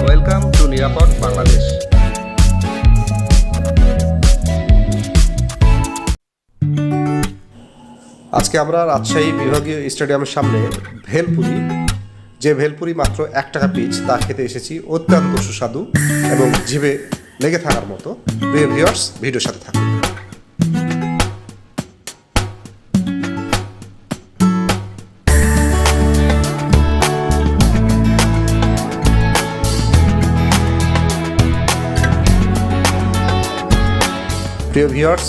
Welcome to নিরাপদ বাংলাদেশ আজকে আমরা রাজশাহী বিভাগীয় স্টেডিয়ামের সামনে ভেলপুরি যে ভেলপুরি মাত্র এক টাকা পিচ তা খেতে এসেছি অত্যন্ত সুস্বাদু এবং জিভে লেগে থাকার মতো। প্রিয় ভিউয়ার্স ভিডিওর সাথে থাকুন। প্রিয় ভিউয়ার্স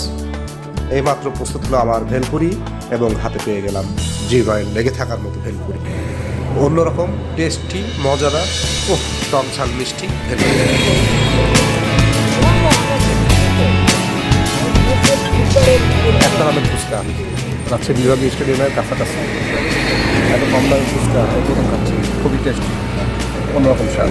এইমাত্র প্রস্তুত হলো আমার ভেলপুরি এবং হাতে পেয়ে গেলাম জিভায় লেগে থাকার মতো ভেলপুরি। অন্যরকম টেস্টি, মজাদার ও টক মিষ্টি একটা নামের ফুচকা। রাজশাহী বিভাগীয় স্টেডিয়ামের কাছাকাছি। এত কম দামে ফুচকা খুবই টেস্টি অন্যরকম স্বাদ।